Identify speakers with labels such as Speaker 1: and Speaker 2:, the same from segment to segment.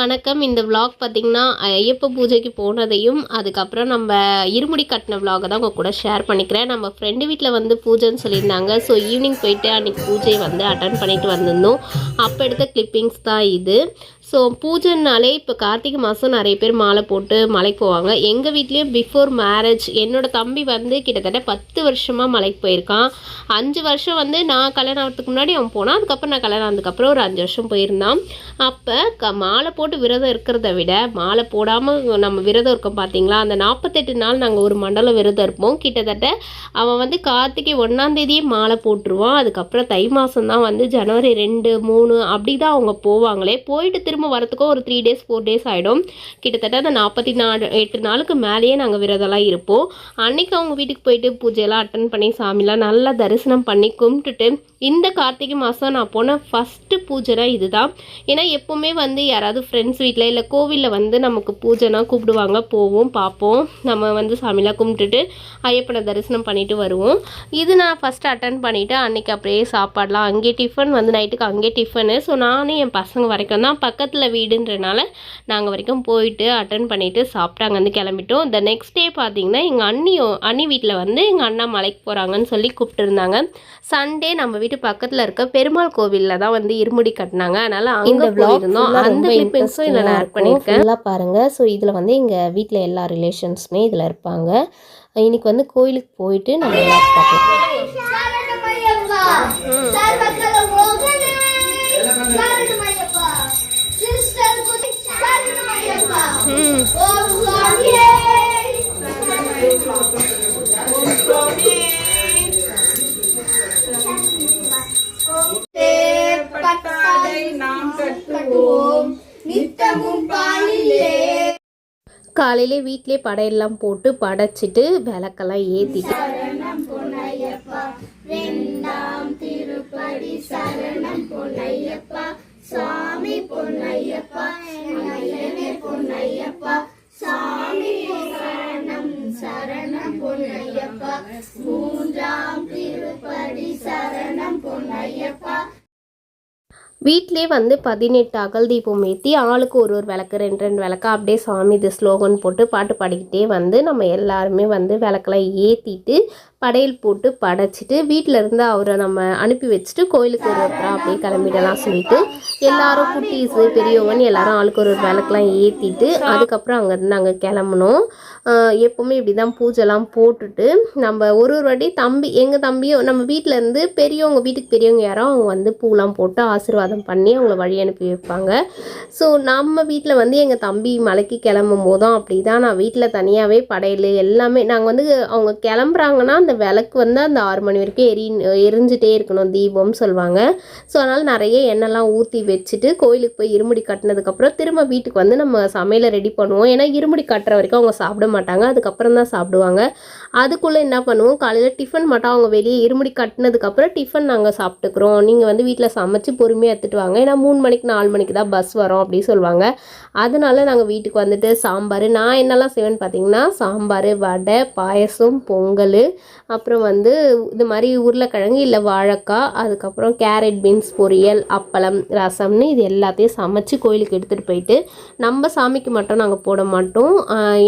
Speaker 1: வணக்கம். இந்த vlog பார்த்திங்கன்னா ஐயப்ப பூஜைக்கு போனதையும் அதுக்கப்புறம் நம்ம இருமுடி கட்டின vlog தான் உங்கள் கூட ஷேர் பண்ணிக்கிறேன். நம்ம ஃப்ரெண்டு வீட்டில் வந்து பூஜைன்னு சொல்லியிருந்தாங்க. ஸோ ஈவினிங் போயிட்டு அன்றைக்கி பூஜை வந்து அட்டன் பண்ணிட்டு வந்திருந்தோம். அப்போ எடுத்த கிளிப்பிங்ஸ் தான் இது. ஸோ பூஜைனாலே இப்போ கார்த்திகை மாதம் நிறைய பேர் மாலை போட்டு மலைக்கு போவாங்க. எங்கள் வீட்லேயும் பிஃபோர் மேரேஜ் என்னோடய தம்பி வந்து கிட்டத்தட்ட பத்து வருஷமாக மலைக்கு போயிருக்கான். அஞ்சு வருஷம் வந்து நான் கல்யாணம் ஆகிறதுக்கு முன்னாடி அவன் போனான். அதுக்கப்புறம் நான் கல்யாணம் ஆனதுக்கப்புறம் ஒரு அஞ்சு வருஷம் போயிருந்தான். அப்போ க மாலை போட்டு விரதம் இருக்கிறத விட மாலை போடாமல் நம்ம விரதம் இருக்கோம் பார்த்தீங்களா அந்த நாற்பத்தெட்டு நாள் நாங்கள் ஒரு மண்டலம் விரதம் இருப்போம். கிட்டத்தட்ட அவன் வந்து கார்த்திகை ஒன்றாந்தேதியே மாலை போட்டுருவான். அதுக்கப்புறம் தை மாதம் தான் வந்து ஜனவரி ரெண்டு மூணு அப்படி தான் அவங்க போவாங்களே. போயிட்டு திரும்ப வரத்துக்கும் ஒரு த்ரீ டேஸ் ஃபோர் டேஸ் ஆகிடும் கிட்டத்தட்ட அந்த நாற்பத்தி நாலு எட்டு நாளுக்கு மேலேயே நாங்கள் விரதம்லாம் இருப்போம். அன்னைக்கு அவங்க வீட்டுக்கு போயிட்டு பூஜையெல்லாம் அட்டன் பண்ணி சாமிலாம் நல்லா தரிசனம் பண்ணி கும்பிட்டுட்டு இந்த கார்த்திகை மாதம் நான் போன ஃபஸ்ட்டு பூஜைனா இதுதான். ஏன்னா எப்போவுமே வந்து யாராவது ஃப்ரெண்ட்ஸ் வீட்டில் இல்லை கோவிலில் வந்து நமக்கு பூஜைனா கூப்பிடுவாங்க. போவோம் பார்ப்போம். நம்ம வந்து சாமிலாம் கும்பிட்டுட்டு ஐயப்பனை தரிசனம் பண்ணிவிட்டு வருவோம். இது நான் ஃபஸ்ட்டு அட்டன் பண்ணிவிட்டு அன்றைக்கி அப்படியே சாப்பாடலாம் அங்கே டிஃபன் வந்து நைட்டுக்கு அங்கே டிஃபனு ஸோ நானும் என் பசங்க வரைக்கும் தான் பக்கத்தில் வீடுன்றனால நாங்கள் வரைக்கும் போயிட்டு அட்டன் பண்ணிவிட்டு சாப்பிட்டு அங்கேருந்து கிளம்பிட்டோம். இந்த நெக்ஸ்ட் டே பார்த்தீங்கன்னா எங்கள் அண்ணியும் அண்ணி வீட்டில் வந்து எங்கள் அண்ணா மலைக்கு போகிறாங்கன்னு சொல்லி கூப்பிட்டுருந்தாங்க. சண்டே நம்ம வீட்டு பக்கத்தில் இருக்க பெருமாள் கோவிலில் தான் வந்து இருமுடி கட்டினாங்க. அதனால் அங்கே போயிருந்தோம். அந்த கிளிப்பிங்ஸும் இதில் நான் ஆட் பண்ணியிருக்கேன்.
Speaker 2: பாருங்க. ஸோ இதில் வந்து எங்கள் வீட்டில் எல்லா ரிலேஷன்ஸுமே இதில் இருப்பாங்க. இன்னைக்கு வந்து கோயிலுக்கு போயிட்டு நம்ம எல்லாரும் பார்க்கலாம்.
Speaker 1: காலையிலே வீட்டிலே படையெல்லாம் போட்டு படைச்சிட்டு விளக்கெல்லாம் ஏற்றிட்டு வீட்டிலே வந்து பதினெட்டு அகல் தீபம் ஏற்றி ஆளுக்கு ஒரு ஒரு விளக்கு ரெண்டு ரெண்டு விளக்கு அப்படியே சாமி இது ஸ்லோகன் போட்டு பாட்டு பாடிக்கிட்டே வந்து நம்ம எல்லாருமே வந்து விளக்கெல்லாம் ஏற்றிட்டு படையல் போட்டு படைச்சிட்டு வீட்டில் இருந்து அவரை நம்ம அனுப்பி வச்சுட்டு கோயிலுக்கு ஒரு ஒருத்தராக அப்படியே கிளம்பிடலாம் சொல்லிட்டு எல்லாரும் குட்டீஸு பெரியவன் எல்லாரும் ஆளுக்கு ஒரு ஒரு விளக்கெலாம் ஏற்றிட்டு அதுக்கப்புறம் அங்கேருந்து நாங்கள் கிளம்புனோம். எப்போவுமே இப்படி தான் பூஜைலாம் போட்டுட்டு நம்ம ஒரு ஒரு வாட்டி தம்பி எங்கள் தம்பியும் நம்ம வீட்டிலேருந்து பெரியவங்க வீட்டுக்கு பெரியவங்க யாரோ அவங்க வந்து பூலாம் போட்டு ஆசீர்வாதம் பண்ணி அவங்கள வழி அனுப்பி வைப்பாங்க. ஸோ நம்ம வீட்டில் வந்து எங்கள் தம்பி மலைக்கு கிளம்பும் போதும் அப்படி தான் நான் வீட்டில் தனியாகவே படையல் எல்லாமே நாங்கள் வந்து அவங்க கிளம்புறாங்கன்னா அந்த விளக்கு வந்து அந்த ஆறு மணி வரைக்கும் எரி எரிஞ்சிட்டே இருக்கணும் தீபம்னு சொல்லுவாங்க. ஸோ அதனால் நிறைய எண்ணெய்லாம் ஊற்றி வச்சுட்டு கோயிலுக்கு போய் இருமுடி கட்டினதுக்கப்புறம் திரும்ப வீட்டுக்கு வந்து நம்ம சமையலை ரெடி பண்ணுவோம். ஏன்னா இருமுடி கட்டுற வரைக்கும் அவங்க சாப்பிட மாட்டாங்க. அதுக்கப்புறம் தான் சாப்பிடுவாங்க. அதுக்குள்ளே என்ன பண்ணுவோம்? காலையில் டிஃபன் மட்டும் அவங்க வெளியே இருமுடி கட்டினதுக்கப்புறம் டிஃபன் நாங்கள் சாப்பிட்டுக்குறோம். நீங்கள் வந்து வீட்டில் சமைச்சு பொறுமையாக எடுத்துகிட்டு வாங்க. ஏன்னா மூணு மணிக்கு நாலு மணிக்கு தான் பஸ் வரும் அப்படின்னு சொல்லுவாங்க. அதனால நாங்கள் வீட்டுக்கு வந்துட்டு சாம்பார் நான் என்னெல்லாம் செய்வேன்னு பார்த்தீங்கன்னா சாம்பார் வடை பாயசம் பொங்கல் அப்புறம் வந்து இது மாதிரி உருளைக்கிழங்கு இல்லை வாழைக்காய் அதுக்கப்புறம் கேரட் பீன்ஸ் பொரியல் அப்பளம் ரசம்னு இது எல்லாத்தையும் சமைச்சு கோயிலுக்கு எடுத்துகிட்டு போயிட்டு நம்ம சாமிக்கு மட்டும் நாங்கள் போட மாட்டோம்.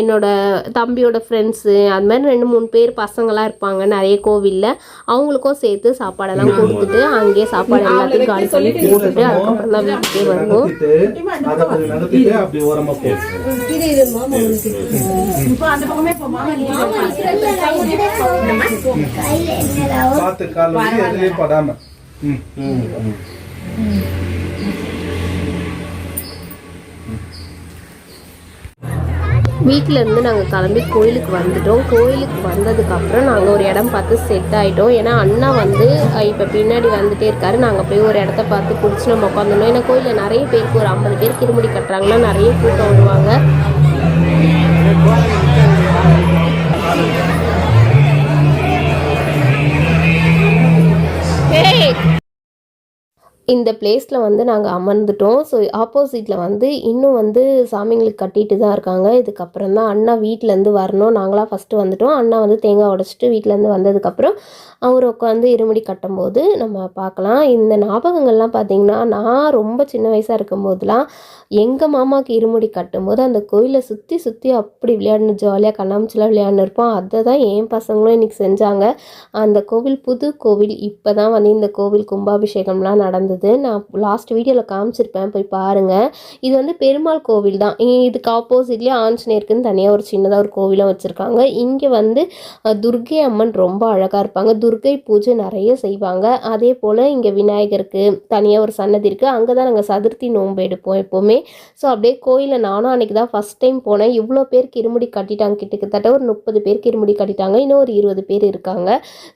Speaker 1: என்னோடய என்னோட தம்பியோட ஃப்ரெண்ட்ஸு அது மாதிரி ரெண்டு மூணு பேர் பசங்களாம் இருப்பாங்க நிறைய கோவிலில். அவங்களுக்கும் சேர்த்து சாப்பாடெல்லாம் கொடுத்துட்டு அங்கேயே சாப்பாடு எல்லாத்தையும் காலி பண்ணி போட்டுட்டு அதுக்கப்புறம் தான் வீட்டுக்கே வருவோம்.
Speaker 3: பார்த்து கால் வச்சு எதுலயும் படாம. ம், ம், வீட்டிலேருந்து
Speaker 1: வீட்டில் இருந்து நாங்கள் கிளம்பி கோயிலுக்கு வந்துட்டோம். கோயிலுக்கு வந்ததுக்கப்புறம் நாங்கள் ஒரு இடம் பார்த்து செட் ஆகிட்டோம் ஏன்னா அண்ணா வந்து இப்போ பின்னாடி வந்துட்டே இருக்காரு. நாங்கள் போய் ஒரு இடத்த பார்த்து பிடிச்சி நம்ம உட்காந்துருந்தோம். ஏன்னா கோயிலில் நிறைய பேருக்கு ஒரு ஐம்பது பேர் திருமுடி கட்டுறாங்கன்னா நிறைய கூட்டம் வருவாங்க. இந்த பிளேஸில் வந்து நாங்கள் அமர்ந்துட்டோம். ஸோ ஆப்போசிட்டில் வந்து இன்னும் வந்து சாமிங்களுக்கு கட்டிட்டு தான் இருக்காங்க. இதுக்கப்புறம் தான் அண்ணா வீட்டிலேருந்து வரணும். நாங்களாம் ஃபஸ்ட்டு வந்துட்டோம். அண்ணா வந்து தேங்காய் உடச்சிட்டு வீட்டிலேருந்து வந்ததுக்கப்புறம் அவர் உட்காந்து இருமுடி கட்டும்போது நம்ம பார்க்கலாம். இந்த ஞாபகங்கள்லாம் பார்த்திங்கன்னா நான் ரொம்ப சின்ன வயசாக இருக்கும்போதெல்லாம் எங்கள் மாமாவுக்கு இருமுடி கட்டும்போது அந்த கோயிலை சுற்றி சுற்றி அப்படி விளையாடணும் ஜாலியாக கண்ணாமூச்சிலாம் விளையாண்டு இருப்போம். அதை தான் என் பசங்களும் இன்றைக்கி செஞ்சாங்க. அந்த கோவில் புது கோவில் இப்போ தான் வந்து இந்த கோவில் கும்பாபிஷேகம்லாம் நடந்தது. நான் லாஸ்ட் வீடியோவில் காமிச்சிருப்பேன். போய் பாருங்கள் இது வந்து பெருமாள் கோவில் தான். இதுக்கு ஆப்போசிட்லேயே ஆஞ்சநேயருக்குன்னு தனியாக ஒரு சின்னதாக ஒரு கோவிலும் வச்சுருக்காங்க. இங்கே வந்து துர்கை துர்க்கை அம்மன் ரொம்ப அழகாக இருப்பாங்க. துர்க்கை பூஜை நிறைய செய்வாங்க. அதே போல் இங்கே விநாயகருக்கு தனியாக ஒரு சன்னதி இருக்குது அங்கே தான் நாங்கள் சதுர்த்தி நோன்பு எடுப்போம் எப்போவுமே. ஸோ அப்படியே கோயிலில் நானும் அன்றைக்கி தான் ஃபஸ்ட் டைம் போனேன். இவ்வளோ பேர் கிருமுடி கட்டிட்டாங்க. கிட்டத்தட்ட ஒரு முப்பது பேர் கிருமுடி கட்டிட்டாங்க. இன்னும் ஒரு இருபது பேர் இருக்காங்க.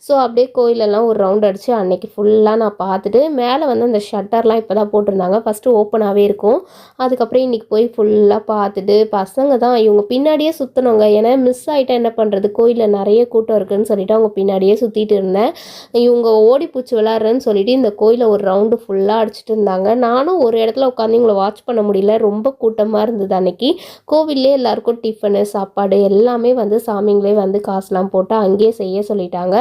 Speaker 1: ஸோ அப்படியே கோயிலெல்லாம் ஒரு ரவுண்ட் அடித்து அன்னைக்கு ஃபுல்லாக நான் பார்த்துட்டு மேலே வந்து அந்த ஷட்டர்லாம் இப்போ தான் போட்டிருந்தாங்க ஃபஸ்ட்டு ஓப்பனாகவே இருக்கும். அதுக்கப்புறம் இன்றைக்கி போய் ஃபுல்லாக பார்த்துட்டு பசங்க தான் இவங்க பின்னாடியே சுற்றணுங்க ஏன்னா மிஸ் ஆகிட்டா என்ன பண்ணுறது கோயிலில் நிறைய கூட்டம் இருக்குதுன்னு சொல்லிட்டு அவங்க பின்னாடியே சுற்றிட்டு இருந்தேன். இவங்க ஓடி பூச்சி விளாட்றேன்னு சொல்லிட்டு இந்த கோயிலை ஒரு ரவுண்டு ஃபுல்லாக அடிச்சிட்டு இருந்தாங்க. நானும் ஒரு இடத்துல உட்காந்து இவங்களை வாட்ச் பண்ண முடியல. ரொம்ப கூட்டமாக இருந்தது அன்னைக்கு. கோவில்லே எல்லாருக்கும் டிஃபனு சாப்பாடு எல்லாமே வந்து சாமிங்களே வந்து காசுலாம் போட்டு அங்கேயே செய்ய சொல்லிட்டாங்க.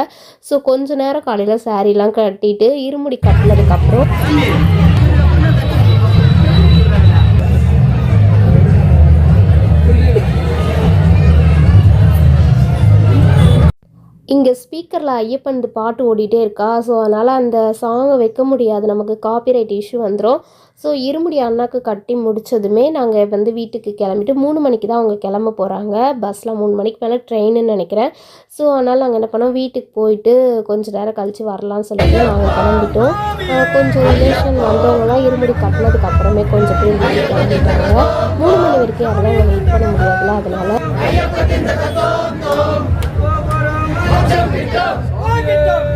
Speaker 1: ஸோ கொஞ்ச நேரம் காலையில் சாரீலாம் கட்டிட்டு இருமுடி கட்டினதுக்கப்புறம் இங்கே ஸ்பீக்கரில் ஐயப்பன் பாட்டு ஓடிட்டே இருக்கா? ஸோ அதனால் அந்த சாங்கை வைக்க முடியாது. நமக்கு காப்பிரைட் இஷ்யூ வந்துடும் ஸோ இருமுடி அண்ணாக்கு கட்டி முடிச்சதுமே நாங்கள் வந்து வீட்டுக்கு கிளம்பிட்டு மூணு மணிக்கு தான் அவங்க கிளம்ப போகிறாங்க பஸ்ஸில் மூணு மணிக்கு மேலே ட்ரெயின்னு நினைக்கிறேன். ஸோ அதனால் நாங்கள் என்ன பண்ணோம்? வீட்டுக்கு போயிட்டு கொஞ்சம் நேரம் கழித்து வரலாம்னு சொல்லிட்டு நாங்கள் கிளம்பிட்டோம். கொஞ்சம் ரிலேஷன் வந்தவங்களாம் இருமுடி கட்டினதுக்கு அப்புறமே கொஞ்சம் பேர் வீட்டுக்கு கிளம்பிட்டாங்க. மூணு மணி வரைக்கும் யாரெல்லாம் வெயிட் பண்ண முடியாதுல்ல அதனால்.
Speaker 2: இருமுடி வா அவர் கூடயே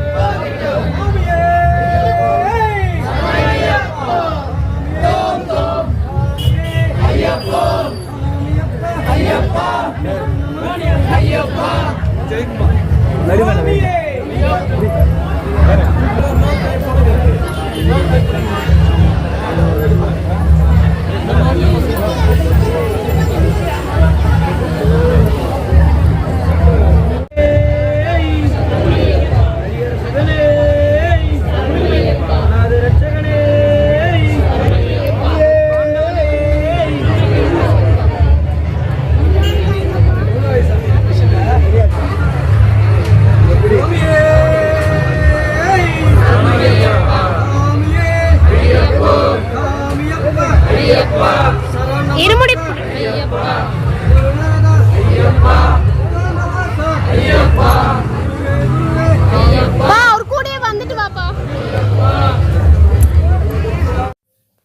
Speaker 2: இருமுடி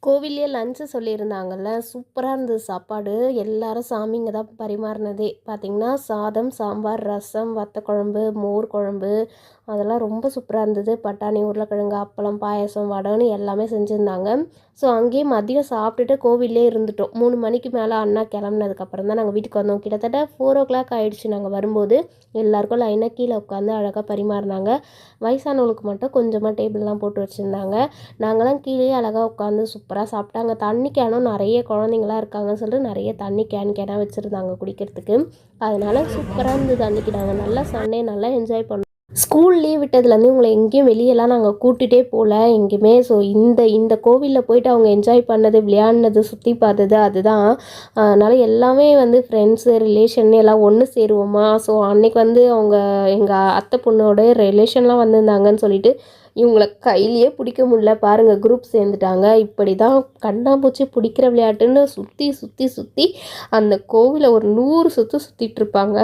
Speaker 1: கோவிலே லஞ்சு சொல்லியிருந்தாங்கல்ல சூப்பராக இருந்தது சாப்பாடு. எல்லாரும் சாமிங்க தான் பரிமாறினதே. பார்த்திங்கன்னா சாதம் சாம்பார் ரசம் வத்த குழம்பு மோர் குழம்பு அதெல்லாம் ரொம்ப சூப்பராக இருந்தது. பட்டாணி உருளைக்கிழங்கு அப்பளம் பாயாசம் வடைன்னு எல்லாமே செஞ்சுருந்தாங்க. ஸோ அங்கேயே மதியம் சாப்பிட்டுட்டு கோவிலே இருந்துட்டோம். மூணு மணிக்கு மேலே அண்ணா கிளம்புனதுக்கப்புறம் தான் நாங்கள் வீட்டுக்கு வந்தோம். கிட்டத்தட்ட ஃபோர் ஓ கிளாக் ஆகிடுச்சு நாங்கள் வரும்போது. எல்லாருக்கும் லைனாக கீழே உட்காந்து அழகாக பரிமாறினாங்க. வயசானவங்களுக்கு மட்டும் கொஞ்சமாக டேபிள்லாம் போட்டு வச்சுருந்தாங்க. நாங்களாம் கீழே அழகாக உட்காந்து சூப்பராக சாப்பிட்டாங்க. தண்ணி கேனும் நிறைய குழந்தைங்களாம் இருக்காங்கன்னு சொல்லிட்டு நிறைய தண்ணி கேன் கேனாக வச்சுருந்தாங்க குடிக்கிறதுக்கு. அதனால் சூப்பராக இருந்தது அன்றைக்கி நாங்கள் நல்லா சண்டே நல்லா என்ஜாய் பண்ணோம். ஸ்கூல் லீவ் விட்டதுலேருந்து உங்களை எங்கேயும் வெளியெல்லாம் நாங்கள் கூட்டிகிட்டே போகல எங்கேயுமே. ஸோ இந்த இந்த கோவிலில் போயிட்டு அவங்க என்ஜாய் பண்ணது விளையாடினது சுற்றி பார்த்தது அதுதான். அதனால் எல்லாமே வந்து ஃப்ரெண்ட்ஸு ரிலேஷன் எல்லாம் ஒன்று சேருவோமா? ஸோ அன்னைக்கு வந்து அவங்க எங்கள் அத்தை பொண்ணோட ரிலேஷன்லாம் வந்திருந்தாங்கன்னு சொல்லிட்டு இவங்கள கையிலேயே பிடிக்க முடியல. பாருங்கள் குரூப் சேர்ந்துட்டாங்க. இப்படி தான் கண்ணாம்பூச்சி பிடிக்கிற விளையாட்டுன்னு சுற்றி சுற்றி சுற்றி அந்த கோவிலை ஒரு நூறு சுற்று சுற்றிட்டுருப்பாங்க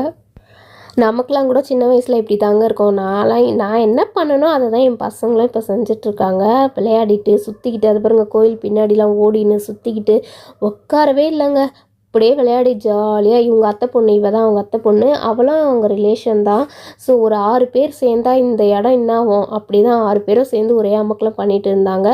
Speaker 1: நமக்கெலாம் கூட சின்ன வயசில் இப்படி தாங்க இருக்கும். நான்லாம் நான் என்ன பண்ணனோ அதை தான் என் பசங்களும் இப்போ செஞ்சிட்ருக்காங்க. விளையாடிட்டு சுற்றிக்கிட்டு அது பாருங்கள் கோயில் பின்னாடிலாம் ஓடின்னு சுற்றிக்கிட்டு உட்காரவே இல்லைங்க. அப்படியே விளையாடி ஜாலியாக இவங்க அத்தை பொண்ணு இவ தான் அவங்க அத்தை பொண்ணு அவளும் அவங்க ரிலேஷன் தான். ஸோ ஒரு ஆறு பேர் சேர்ந்தா இந்த இடம் என்ன ஆகும் அப்படி தான் ஆறு பேரும் சேர்ந்து ஒரே அமக்கலம் பண்ணிட்டு இருந்தாங்க.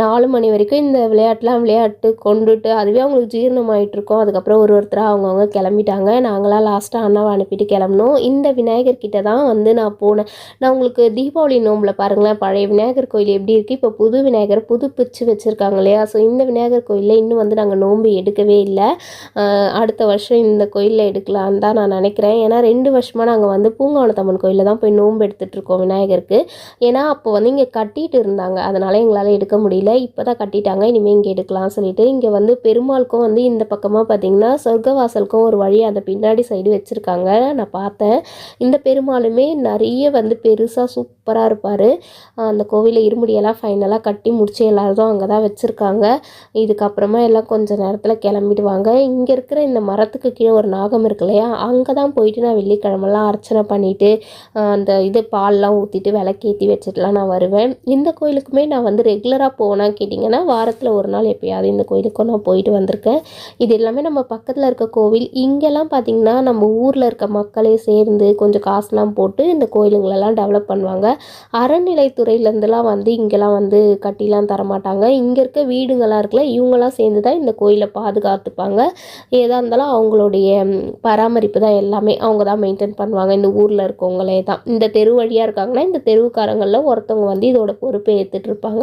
Speaker 1: நாலு மணி வரைக்கும் இந்த விளையாட்டுலாம் விளையாட்டு கொண்டுட்டு அதுவே அவங்களுக்கு ஜீரணமாயிட்டு இருக்கும் அதுக்கப்புறம் ஒரு ஒருத்தராக அவங்கவுங்க கிளம்பிட்டாங்க. நாங்களாம் லாஸ்ட்டாக அண்ணாவை அனுப்பிட்டு கிளம்பணும் இந்த விநாயகர் கிட்ட தான் வந்து நான் போனேன். நான் உங்களுக்கு தீபாவளி நோம்பில் பாருங்களேன் பழைய விநாயகர் கோயில் எப்படி இருக்குது இப்போ புது விநாயகர் புதுப்பிச்சு வச்சுருக்காங்க இல்லையா? ஸோ இந்த விநாயகர் கோயிலில் இன்னும் வந்து நாங்கள் நோன்பு எடுக்கவே இல்லை. அடுத்த வருஷம் இந்த கோயிலில் எடுக்கலான்னு தான் நான் நினைக்கிறேன். ஏன்னா ரெண்டு வருஷமாக நாங்கள் வந்து பூங்காவனத்தம்மன் கோயிலில் தான் போய் நோன்பு எடுத்துகிட்ருக்கோம் விநாயகருக்கு. ஏன்னா அப்போ வந்து இங்கே கட்டிட்டு இருந்தாங்க. அதனால் எங்களால் எடுக்க முடியல. இப்போ தான் கட்டிட்டாங்க. இனிமேல் இங்கே எடுக்கலாம் சொல்லிட்டு இங்கே வந்து பெருமாளுக்கும் வந்து இந்த பக்கமாக பார்த்தீங்கன்னா சொர்க்கவாசலுக்கும் ஒரு வழி அந்த பின்னாடி சைடு வச்சுருக்காங்க. நான் பார்த்தேன். இந்த பெருமாளுமே நிறைய வந்து பெருசாக சூப்பராக இருப்பார். அந்த கோவிலில் இருமுடியெல்லாம் ஃபைனலாக கட்டி முடிச்சு எல்லாரும் அங்கே தான் வச்சுருக்காங்க. இதுக்கப்புறமா எல்லாம் கொஞ்சம் நேரத்தில் கிளம்பிடுவாங்க. இங்கே இருக்கிற இந்த மரத்துக்கு கீழே ஒரு நாகம் இருக்கு இல்லையா அங்கே தான் போயிட்டு நான் வெள்ளிக்கிழமெல்லாம் அர்ச்சனை பண்ணிவிட்டு அந்த இது பால்லாம் ஊற்றிட்டு விளக்கேற்றி வச்சுட்டுலாம் நான் வருவேன். இந்த கோயிலுக்குமே நான் வந்து ரெகுலராக போனால் கேட்டிங்கன்னா வாரத்தில் ஒரு நாள் எப்பயாவது இந்த கோயிலுக்கும் நான் போயிட்டு வந்திருக்கேன். இது எல்லாமே நம்ம பக்கத்தில் இருக்க கோவில். இங்கெல்லாம் பார்த்திங்கன்னா நம்ம ஊரில் இருக்க மக்களே சேர்ந்து கொஞ்சம் காசுலாம் போட்டு இந்த கோயிலுங்களெல்லாம் டெவலப் பண்ணுவாங்க. அறநிலைத்துறையிலேருந்துலாம் வந்து இங்கெல்லாம் வந்து கட்டிலாம் தரமாட்டாங்க. இங்கே இருக்க வீடுங்களாம் இருக்குல்ல இவங்கெல்லாம் சேர்ந்து தான் இந்த கோயிலை பாதுகாத்துப்பாங்க. ஏதா இருந்தாலும் அவங்களுடைய பராமரிப்பு தான் எல்லாமே. அவங்க தான் மெயின்டைன் பண்ணுவாங்க. இந்த ஊரில் இருக்கவங்களே தான். இந்த தெரு வழியாக இருக்காங்கன்னா இந்த தெருவுக்காரங்களில் ஒருத்தவங்க வந்து இதோட பொறுப்பை ஏற்றுட்டு இருப்பாங்க.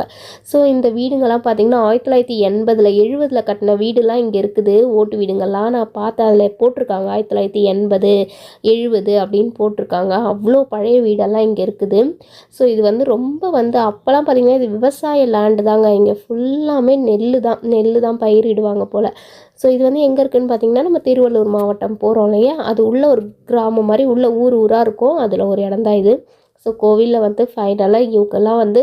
Speaker 1: ஸோ இந்த வீடுங்கள்லாம் பார்த்தீங்கன்னா ஆயிரத்தி தொள்ளாயிரத்தி எண்பதில் எழுபதில் கட்டின வீடுலாம் இங்கே இருக்குது. ஓட்டு வீடுங்கள்லாம் நான் பார்த்தேன் அதில் போட்டிருக்காங்க. ஆயிரத்தி தொள்ளாயிரத்தி எண்பது எழுபது அப்படின்னு போட்டிருக்காங்க. அவ்வளோ பழைய வீடெல்லாம் இங்கே இருக்குது. ஸோ இது வந்து ரொம்ப வந்து அப்போல்லாம் பார்த்தீங்கன்னா இது விவசாய லேண்டு தாங்க. இங்கே ஃபுல்லாமே நெல் தான். நெல் தான் பயிரிடுவாங்க போல். ஸோ இது வந்து எங்கே இருக்குன்னு பார்த்தீங்கன்னா நம்ம திருவள்ளூர் மாவட்டம் போகிறோம் இல்லையா? அது உள்ள ஒரு கிராமம் மாதிரி உள்ள ஊர் ஊராக இருக்கும். அதில் ஒரு இடம் தான் இது. ஸோ கோவிலில் வந்து ஃபைனலாக இவங்கெல்லாம் வந்து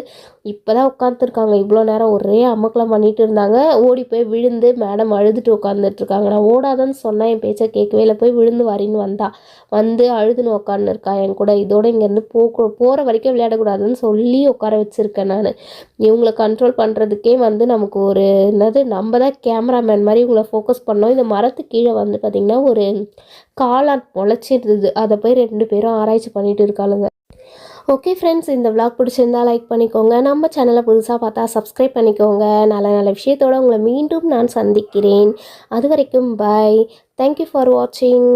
Speaker 1: இப்போ தான் உட்காந்துருக்காங்க இவ்வளோ நேரம் ஒரே அமக்கலம் பண்ணிகிட்டு இருந்தாங்க. ஓடி போய் விழுந்து மேடம் அழுதுட்டு உட்காந்துட்ருக்காங்க நான் ஓடாதன்னு சொன்னேன் என் பேச்சை கேட்கவே இல்லை. போய் விழுந்து வரின்னு வந்தா. வந்து அழுதுன்னு உட்காந்துருக்கா என் கூட. இதோட இங்கேருந்து போ போகிற வரைக்கும் விளையாடக்கூடாதுன்னு சொல்லி உட்கார வச்சுருக்கேன் நான். இவங்களை கண்ட்ரோல் பண்ணுறதுக்கே வந்து நமக்கு ஒரு என்னது நம்ம தான் கேமராமேன் மாதிரி இவங்களை ஃபோக்கஸ் பண்ணோம். இந்த மரத்து கீழே வந்து பார்த்திங்கன்னா ஒரு காளான் முளைச்சிருந்தது. அதை போய் ரெண்டு பேரும் ஆராய்ச்சி பண்ணிகிட்டு இருக்காளுங்க. ஓகே ஃப்ரெண்ட்ஸ் இந்த விளாக் பிடிச்சிருந்தா லைக் பண்ணிக்கோங்க. நம்ம சேனலை புதுசாக பார்த்தா சப்ஸ்கிரைப் பண்ணிக்கோங்க. நல்ல நல்ல விஷயத்தோட உங்களை மீண்டும் நான் சந்திக்கிறேன். அது வரைக்கும் பாய் தேங்க்யூ ஃபார் வாட்சிங்